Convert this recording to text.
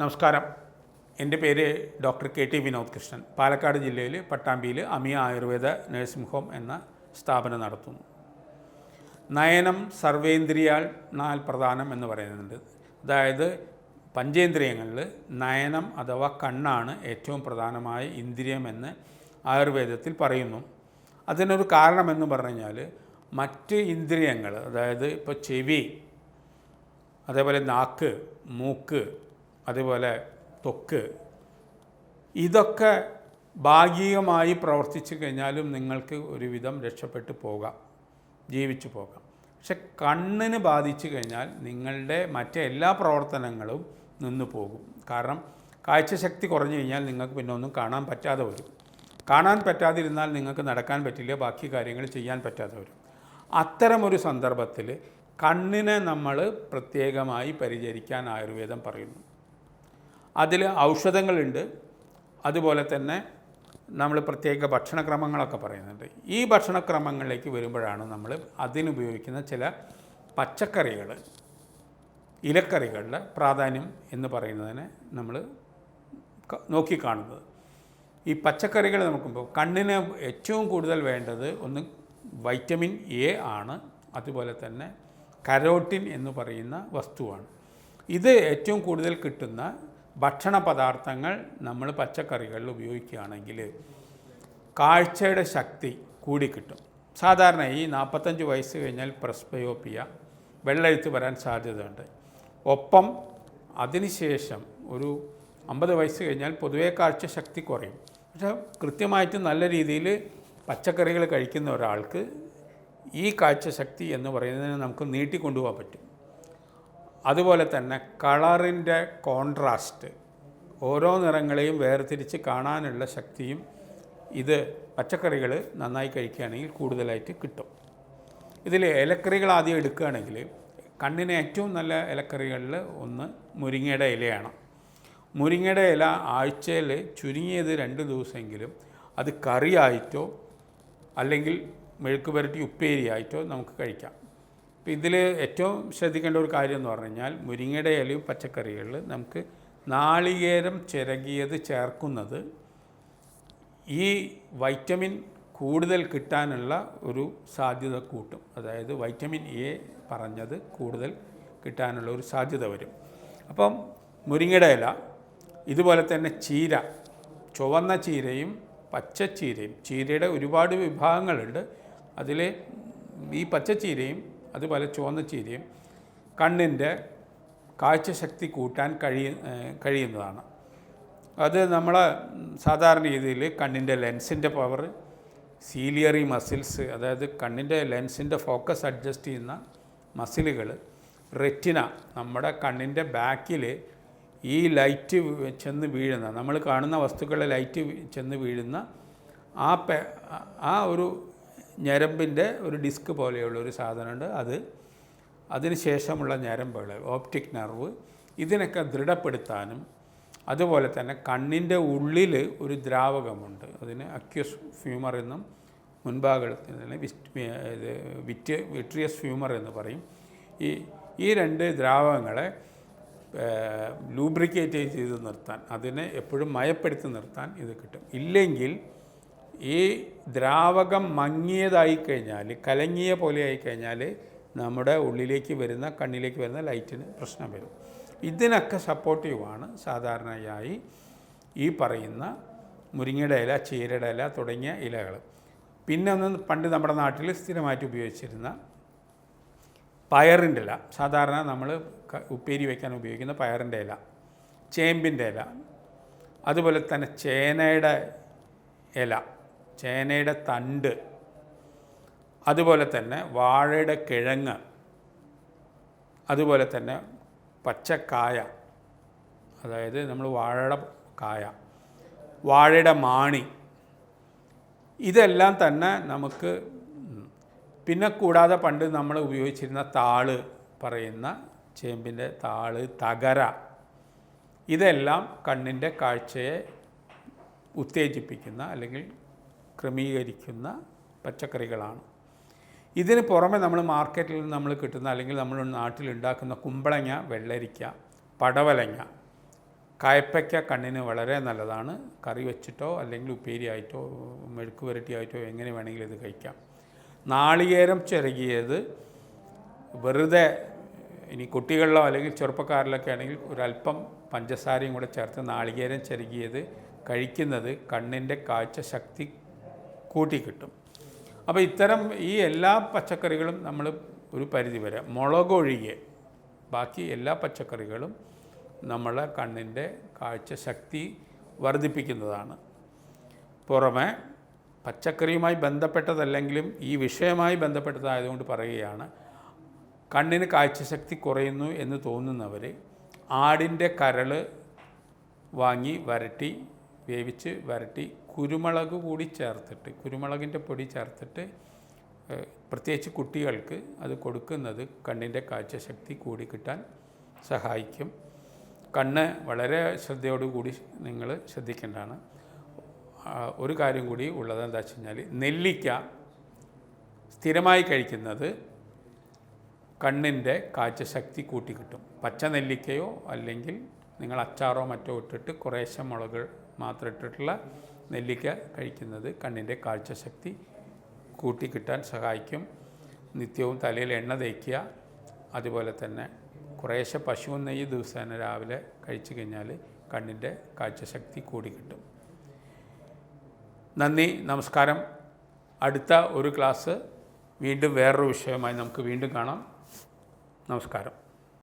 നമസ്കാരം. എന്റെ പേര് doctor K T Vinod Krishnan. Palakkad ജില്ലയിൽ പട്ടാമ്പിയിൽ അമിയ ആയുർവേദ നഴ്സിംഗ് ഹോം എന്ന സ്ഥാപനം നടത്തുന്നു. നയനം സർവേന്ദ്രിയാൽ നാൽ പ്രധാനം എന്ന് പറയുന്നുണ്ട്. അതായത് പഞ്ചേന്ദ്രിയങ്ങളിൽ നയനം അഥവാ കണ്ണാണ് ഏറ്റവും പ്രധാനമായ ഇന്ദ്രിയമെന്ന് ആയുർവേദത്തിൽ പറയുന്നു. അതിനൊരു കാരണമെന്ന് പറഞ്ഞു കഴിഞ്ഞാൽ മറ്റ് ഇന്ദ്രിയങ്ങൾ അതായത് ഇപ്പോൾ ചെവി അതേപോലെ നാക്ക് മൂക്ക് അതേപോലെ തൊക്ക്. ഇതൊക്കെ ഭാഗികമായി പ്രവർത്തിച്ചു കഴിഞ്ഞാലും നിങ്ങൾക്ക് ഒരുവിധം രക്ഷപ്പെട്ടു പോകാം. ജീവിച്ചു പോകാം. പക്ഷെ കണ്ണിന് ബാധിച്ചു കഴിഞ്ഞാൽ നിങ്ങളുടെ മറ്റെല്ലാ പ്രവർത്തനങ്ങളും നിന്നു പോകും. കാരണം കാഴ്ചശക്തി കുറഞ്ഞു കഴിഞ്ഞാൽ നിങ്ങൾക്ക് പിന്നെ ഒന്നും കാണാൻ പറ്റാതെ വരും. കാണാൻ പറ്റാതിരുന്നാൽ നിങ്ങൾക്ക് നടക്കാൻ പറ്റില്ല ബാക്കി കാര്യങ്ങൾ ചെയ്യാൻ പറ്റാതെ വരും. അത്തരമൊരു സന്ദർഭത്തിൽ കണ്ണിനെ നമ്മൾ പ്രത്യേകമായി പരിചരിക്കാൻ ആയുർവേദം പറയുന്നു. അതിൽ ഔഷധങ്ങളുണ്ട്. അതുപോലെ തന്നെ നമ്മൾ പ്രത്യേക ഭക്ഷണക്രമങ്ങളൊക്കെ പറയുന്നുണ്ട്. ഈ ഭക്ഷണക്രമങ്ങളിലേക്ക് വരുമ്പോഴാണ് നമ്മൾ അതിനുപയോഗിക്കുന്ന ചില പച്ചക്കറികൾ ഇലക്കറികളുടെ പ്രാധാന്യം എന്ന് പറയുന്നതിനെ നമ്മൾ നോക്കിക്കാണുന്നത് ഈ പച്ചക്കറികൾ നോക്കുമ്പോൾ കണ്ണിന് ഏറ്റവും കൂടുതൽ വേണ്ടത് ഒന്ന് വൈറ്റമിൻ എ ആണ്. അതുപോലെ തന്നെ കരോട്ടിൻ എന്ന് പറയുന്ന വസ്തുവാണ്. ഇത് ഏറ്റവും കൂടുതൽ കിട്ടുന്ന ഭക്ഷണ പദാർത്ഥങ്ങൾ നമ്മൾ പച്ചക്കറികളിൽ ഉപയോഗിക്കുകയാണെങ്കിൽ കാഴ്ചയുടെ ശക്തി കൂടി കിട്ടും. സാധാരണ ഈ നാൽപ്പത്തഞ്ച് വയസ്സ് കഴിഞ്ഞാൽ പ്രസ്ബയോപ്പിയ വെള്ളെഴുത്ത് വരാൻ സാധ്യതയുണ്ട്. ഒപ്പം അതിനുശേഷം ഒരു അമ്പത് വയസ്സ് കഴിഞ്ഞാൽ പൊതുവേ കാഴ്ച ശക്തി കുറയും. പക്ഷേ കൃത്യമായിട്ട് നല്ല രീതിയിൽ പച്ചക്കറികൾ കഴിക്കുന്ന ഒരാൾക്ക് ഈ കാഴ്ച ശക്തി എന്ന് പറയുന്നതിനെ നമുക്ക് നീട്ടിക്കൊണ്ടുപോകാൻ പറ്റും. അതുപോലെ തന്നെ കളറിന്റെ കോൺട്രാസ്റ്റ്. ഓരോ നിറങ്ങളെയും വേർതിരിച്ച് കാണാനുള്ള ശക്തിയും ഇത് പച്ചക്കറികൾ നന്നായി കഴിക്കുകയാണെങ്കിൽ കൂടുതലായിട്ട് കിട്ടും. ഇതിൽ ഇലക്കറികൾ ആദ്യം എടുക്കുകയാണെങ്കിൽ കണ്ണിന് ഏറ്റവും നല്ല ഇലക്കറികളിൽ ഒന്ന് മുരിങ്ങയുടെ ഇലയാണ്. മുരിങ്ങയുടെ ഇല ആഴ്ചയിൽ ചുരുങ്ങിയത് രണ്ട് ദിവസമെങ്കിലും അത് കറിയായിട്ടോ അല്ലെങ്കിൽ മെഴുക്ക് പുരട്ടി ഉപ്പേരിയായിട്ടോ നമുക്ക് കഴിക്കാം. ഇപ്പം ഇതിൽ ഏറ്റവും ശ്രദ്ധിക്കേണ്ട ഒരു കാര്യം എന്ന് പറഞ്ഞു കഴിഞ്ഞാൽ മുരിങ്ങയുടെ ഇലയും പച്ചക്കറികളിൽ നമുക്ക് നാളികേരം ചിരകിയത് ചേർക്കുന്നത് ഈ വൈറ്റമിൻ കൂടുതൽ കിട്ടാനുള്ള ഒരു സാധ്യത കൂട്ടും. അതായത് വൈറ്റമിൻ എ പറഞ്ഞത് കൂടുതൽ കിട്ടാനുള്ള ഒരു സാധ്യത വരും. അപ്പം മുരിങ്ങയുടെ ഇല ഇതുപോലെ തന്നെ ചീര ചുവന്ന ചീരയും പച്ചച്ചീരയും ചീരയുടെ ഒരുപാട് വിഭാഗങ്ങളുണ്ട്. അതിൽ ഈ പച്ചച്ചീരയും അതുപോലെ ചുവന്ന ചീരയും കണ്ണിന്റെ കാഴ്ചശക്തി കൂട്ടാൻ കഴിയ കഴിയുന്നതാണ്. അത് നമ്മൾ സാധാരണ രീതിയിൽ കണ്ണിന്റെ ലെൻസിന്റെ പവർ സീലിയറി മസിൽസ് അതായത് കണ്ണിന്റെ ലെൻസിന്റെ ഫോക്കസ് അഡ്ജസ്റ്റ് ചെയ്യുന്ന മസിലുകൾ റെറ്റിന നമ്മുടെ കണ്ണിന്റെ ബാക്കിൽ ഈ ലൈറ്റ് ചെന്ന് വീഴുന്ന നമ്മൾ കാണുന്ന വസ്തുക്കളെ ലൈറ്റ് ചെന്ന് വീഴുന്ന ആ പെ ആ ഒരു ഞരമ്പിന്റെ ഒരു ഡിസ്ക് പോലെയുള്ള ഒരു സാധനമുണ്ട്. അത് അതിന് ശേഷമുള്ള ഞരമ്പുകൾ ഓപ്റ്റിക് നെർവ് ഇതിനൊക്കെ ദൃഢപ്പെടുത്താനും അതുപോലെ തന്നെ കണ്ണിന്റെ ഉള്ളിൽ ഒരു ദ്രാവകമുണ്ട്. അതിന് അക്യൂസ് ഫ്യൂമർ എന്നും മുൻഭാഗത്തിന് ഇത് വിറ്റ് വിട്രിയസ് ഫ്യൂമർ എന്ന് പറയും. ഈ ഈ രണ്ട് ദ്രാവകങ്ങളെ ലൂബ്രിക്കേറ്റ് ചെയ്ത് നിർത്താൻ അതിനെ എപ്പോഴും മയപ്പെടുത്തി നിർത്താൻ ഇത് കിട്ടും. ഇല്ലെങ്കിൽ ഈ ദ്രാവകം മങ്ങിയതായി കഴിഞ്ഞാൽ കലങ്ങിയ പോലെ ആയിക്കഴിഞ്ഞാൽ നമ്മുടെ ഉള്ളിലേക്ക് വരുന്ന കണ്ണിലേക്ക് വരുന്ന ലൈറ്റിന് പ്രശ്നം വരും. ഇതിനൊക്കെ സപ്പോർട്ടീവാണ് സാധാരണയായി ഈ പറയുന്ന മുരിങ്ങയുടെ ഇല ചീരയുടെ ഇല തുടങ്ങിയ ഇലകൾ. പിന്നെ ഒന്ന് പണ്ട് നമ്മുടെ നാട്ടിൽ സ്ഥിരമായിട്ട് ഉപയോഗിച്ചിരുന്ന പയറിന്റെ ഇല. സാധാരണ നമ്മൾ ഉപ്പേരി വയ്ക്കാൻ ഉപയോഗിക്കുന്ന പയറിന്റെ ഇല ചേമ്പിന്റെ ഇല അതുപോലെ തന്നെ ചേനയുടെ ഇല. ചേനയുടെ തണ്ട്. അതുപോലെ തന്നെ വാഴയുടെ കിഴങ്ങ്. അതുപോലെ തന്നെ പച്ചക്കായ. അതായത് നമ്മൾ വാഴയുടെ കായ. വാഴയുടെ മാണി. ഇതെല്ലാം തന്നെ നമുക്ക് പിന്നെ കൂടാതെ പണ്ട് നമ്മൾ ഉപയോഗിച്ചിരുന്ന താൾ പറയുന്ന ചേമ്പിന്റെ താൾ തകര. ഇതെല്ലാം കണ്ണിന്റെ കാഴ്ചയെ ഉത്തേജിപ്പിക്കുന്ന അല്ലെങ്കിൽ ക്രമീകരിക്കുന്ന പച്ചക്കറികളാണ്. ഇതിന് പുറമെ നമ്മൾ മാർക്കറ്റിൽ നിന്ന് നമ്മൾ കിട്ടുന്ന അല്ലെങ്കിൽ നമ്മൾ നാട്ടിൽ ഉണ്ടാക്കുന്ന കുമ്പളങ്ങ വെള്ളരിക്ക പടവലങ്ങ കായപ്പയ്ക്ക കണ്ണിന് വളരെ നല്ലതാണ്. കറി വെച്ചിട്ടോ അല്ലെങ്കിൽ ഉപ്പേരിയായിട്ടോ മെഴുക്ക് പുരട്ടിയായിട്ടോ എങ്ങനെ വേണമെങ്കിലും ഇത് കഴിക്കാം. നാളികേരം ചിരകിയത് വെറുതെ ഇനി കുട്ടികളിലോ അല്ലെങ്കിൽ ചെറുപ്പക്കാരിലൊക്കെ ആണെങ്കിൽ ഒരല്പം പഞ്ചസാരയും കൂടെ ചേർത്ത് നാളികേരം ചിരകിയത് കഴിക്കുന്നത് കണ്ണിന്റെ കാഴ്ച ശക്തി കൂട്ടിക്കിട്ടും. അപ്പോൾ ഇത്തരം ഈ എല്ലാ പച്ചക്കറികളും നമ്മൾ ഒരു പരിധി വരെ മുളകൊഴികെ ബാക്കി എല്ലാ പച്ചക്കറികളും നമ്മളെ കണ്ണിന്റെ കാഴ്ച ശക്തി വർദ്ധിപ്പിക്കുന്നതാണ്. പുറമെ പച്ചക്കറിയുമായി ബന്ധപ്പെട്ടതല്ലെങ്കിലും ഈ വിഷയമായി ബന്ധപ്പെട്ടതായതുകൊണ്ട് പറയുകയാണ് കണ്ണിന് കാഴ്ചശക്തി കുറയുന്നു എന്ന് തോന്നുന്നവർ ആടിന്റെ കരൾ വാങ്ങി വരട്ടി വേവിച്ച് വരട്ടി കുരുമുളക് കൂടി ചേർത്തിട്ട് കുരുമുളകിന്റെ പൊടി ചേർത്തിട്ട് പ്രത്യേകിച്ച് കുട്ടികൾക്ക് അത് കൊടുക്കുന്നത് കണ്ണിന്റെ കാഴ്ചശക്തി കൂടി കിട്ടാൻ സഹായിക്കും. കണ്ണ് വളരെ ശ്രദ്ധയോടുകൂടി നിങ്ങൾ ശ്രദ്ധിക്കേണ്ടതാണ്. ഒരു കാര്യം കൂടി ഉള്ളത് എന്താ വെച്ച് കഴിഞ്ഞാൽ നെല്ലിക്ക സ്ഥിരമായി കഴിക്കുന്നത് കണ്ണിന്റെ കാഴ്ചശക്തി കൂട്ടിക്കിട്ടും പച്ച നെല്ലിക്കയോ അല്ലെങ്കിൽ നിങ്ങൾ അച്ചാറോ മറ്റോ ഇട്ടിട്ട് കുറേശ്ശെ മുളക് മാത്രം ഇട്ടിട്ടുള്ള നെല്ലിക്ക കഴിക്കുന്നത് കണ്ണിന്റെ കാഴ്ചശക്തി കൂട്ടിക്കിട്ടാൻ സഹായിക്കും. നിത്യവും തലയിൽ എണ്ണ തേക്കുക. അതുപോലെ തന്നെ കുറേശ്ശെ പശു നെയ്യ് ദിവസേന രാവിലെ കഴിച്ചു കഴിഞ്ഞാൽ കണ്ണിന്റെ കാഴ്ചശക്തി കൂടി കിട്ടും നന്ദി നമസ്കാരം. അടുത്ത ഒരു ക്ലാസ് വീണ്ടും വേറൊരു വിഷയമായി നമുക്ക് വീണ്ടും കാണാം. നമസ്കാരം.